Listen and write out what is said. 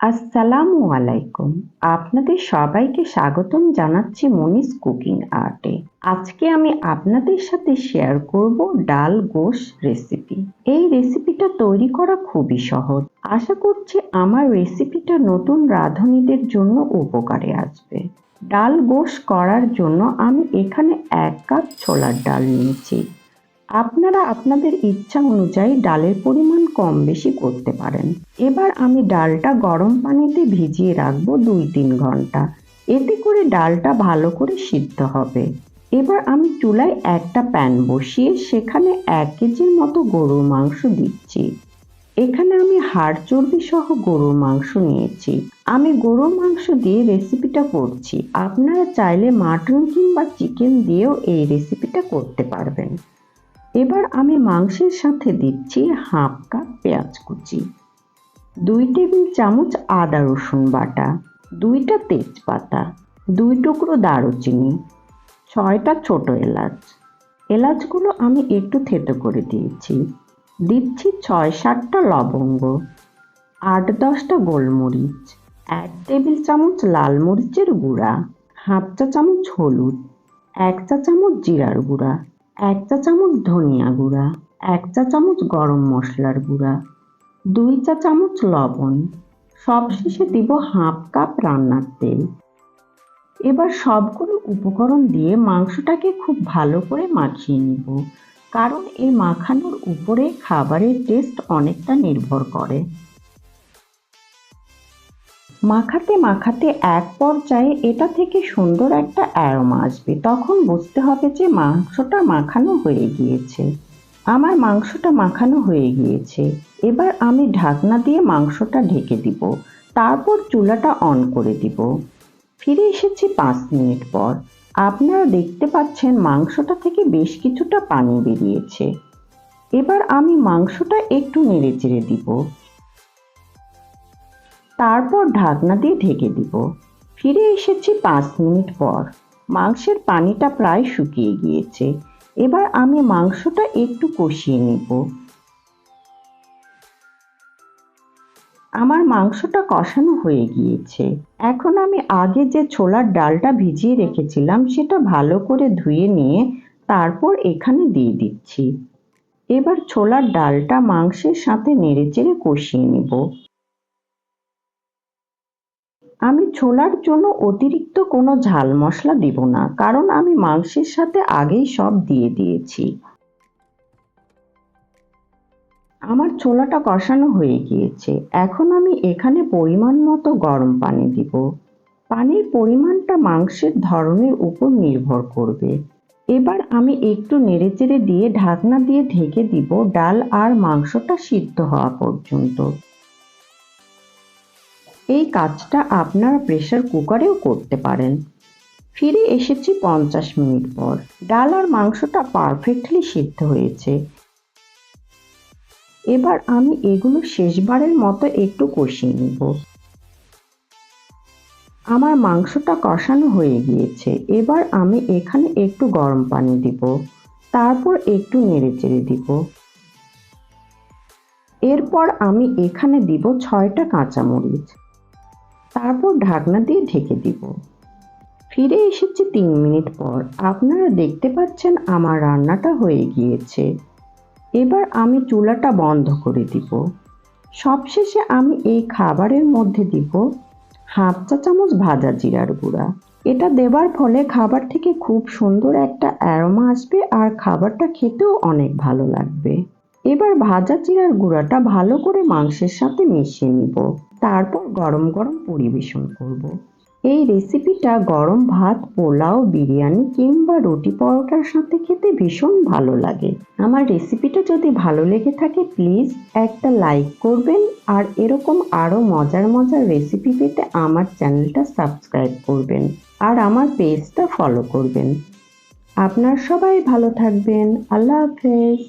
আসসালামু আলাইকুম। আপনাদের সবাইকে স্বাগতম জানাচ্ছি মনিস কুকিং আর্টে। আজকে আমি আপনাদের সাথে শেয়ার করব ডাল গোশ রেসিপি এই রেসিপিটা তৈরি করা খুবই সহজ। আশা করছি আমার রেসিপিটা নতুন রাঁধুনিদের জন্য উপকারে আসবে। ডাল গোশ করার জন্য আমি এখানে এক কাপ ছোলার ডাল নিয়েছি। আপনারা আপনাদের ইচ্ছা অনুযায়ী ডালের পরিমাণ কম বেশি করতে পারেন। এবার আমি ডালটা গরম পানিতে ভিজিয়ে রাখব দুই তিন ঘণ্টা। এতে করে ডালটা ভালো করে সিদ্ধ হবে। এবার আমি চুলায় একটা প্যান বসিয়ে সেখানে এক কেজির মতো গরুর মাংস দিচ্ছি। এখানে আমি হাড় চর্বি সহ গরুর মাংস নিয়েছি। আমি গরুর মাংস দিয়ে রেসিপিটা করছি। আপনারা চাইলে মাটন কিংবা চিকেন দিয়েও এই রেসিপিটা করতে পারবেন। এবার আমি মাংসের সাথে দিচ্ছি হাফ কাপ পেঁয়াজ কুচি, দুই টেবিল চামচ আদা রসুন বাটা, দুইটা তেজপাতা, দুই টুকরো দারুচিনি, ছয়টা ছোট এলাচ। এলাচগুলো আমি একটু থেতো করে দিয়েছি। দিচ্ছি ছয় সাতটা লবঙ্গ, আট দশটা গোলমরিচ, এক টেবিল চামচ লাল মরিচের গুঁড়া, হাফ চা চামচ হলুদ, এক চা চামচ জিরার গুঁড়া এক চা চামচ ধনিয়া গুঁড়া, এক চা চামচ গরম মশলার গুঁড়া, দুই চা চামচ লবণ। সবশেষে দিব হাফ কাপ রান্নার তেল। এবার সবগুলো উপকরণ দিয়ে মাংসটাকে খুব ভালো করে মাখিয়ে নিব, কারণ এই মাখানোর উপরে খাবারের টেস্ট অনেকটা নির্ভর করে। মাখাতে মাখাতে এক পর্যায়ে এটা থেকে সুন্দর একটা অ্যারোমা আসবে। তখন বুঝতে হবে যে মাংসটা মাখানো হয়ে গিয়েছে। আমার মাংসটা মাখানো হয়ে গিয়েছে। এবার আমি ঢাকনা দিয়ে মাংসটা ঢেকে দিব। তারপর চুলাটা অন করে দিব। ফিরে এসেছি পাঁচ মিনিট পর। আপনারা দেখতে পাচ্ছেন মাংসটা থেকে বেশ কিছুটা পানি বেরিয়েছে। এবার আমি মাংসটা একটু নেড়ে চেড়ে দিব। তারপর ঢাকনা দিয়ে ঢেকে দিব। ফিরে এসেছি পাঁচ মিনিট পর। মাংসের পানিটা প্রায় শুকিয়ে গিয়েছে। এবার আমি মাংসটা একটু কষিয়ে নেব। আমার মাংসটা কষানো হয়ে গিয়েছে। এখন আমি আগে যে ছোলার ডালটা ভিজিয়ে রেখেছিলাম, সেটা ভালো করে ধুয়ে নিয়ে তারপর এখানে দিয়ে দিচ্ছি। এবার ছোলার ডালটা মাংসের সাথে নেড়েচেড়ে কষিয়ে নেব। আমি ছোলার জন্য অতিরিক্ত কোনো ঝাল মশলা দিব না, কারণ আমি মাংসের সাথে আগেই সব দিয়ে দিয়েছি। আমার ছোলাটা কষানো হয়ে গিয়েছে। এখন আমি এখানে পরিমাণ মতো গরম পানি দিব। পানির পরিমাণটা মাংসের ধরনের উপর নির্ভর করবে। এবার আমি একটু নেড়েচেড়ে দিয়ে ঢাকনা দিয়ে ঢেকে দিব ডাল আর মাংসটা সিদ্ধ হওয়া পর্যন্ত। এই কাজটা আপনারা প্রেশার কুকারেও করতে পারেন। ফিরে এসেছি পঞ্চাশ মিনিট পর। ডাল আর মাংসটা পারফেক্টলি সিদ্ধ হয়েছে। এবার আমি এগুলো শেষবারের মতো একটু কষিয়ে নিব। আমার মাংসটা কষানো হয়ে গিয়েছে। এবার আমি এখানে একটু গরম পানি দিব। তারপর একটু নেড়ে চেড়ে দিব। এরপর আমি এখানে দিব ছয়টা কাঁচামরিচ। তারপর ঢাকনা দিয়ে ঢেকে দিব। ফিরে এসেছি তিন মিনিট পর। আপনারা দেখতে পাচ্ছেন আমার রান্নাটা হয়ে গিয়েছে। এবার আমি চুলাটা বন্ধ করে দিব। সবশেষে আমি এই খাবারের মধ্যে দিব হাফ চা চামচ ভাজা জিরার গুঁড়া। এটা দেবার ফলে খাবার থেকে খুব সুন্দর একটা অ্যারোমা আসবে আর খাবারটা খেতেও অনেক ভালো লাগবে। এবার ভাজা জিরার গুঁড়াটা ভালো করে মাংসের সাথে মিশিয়ে নিব। তারপর গরম গরম পরিবেশন করব। এই রেসিপিটা গরম ভাত, পোলাও, বিরিয়ানি কিংবা রুটি পরোটার সাথে খেতে ভীষণ ভালো লাগে। আমার রেসিপিটা যদি ভালো লেগে থাকে প্লিজ একটা লাইক করবেন আর এরকম আরও মজার মজার রেসিপি পেতে আমার চ্যানেলটা সাবস্ক্রাইব করবেন আর আমার পেজটা ফলো করবেন। আপনার সবাই ভালো থাকবেন। আল্লাহ হাফেজ।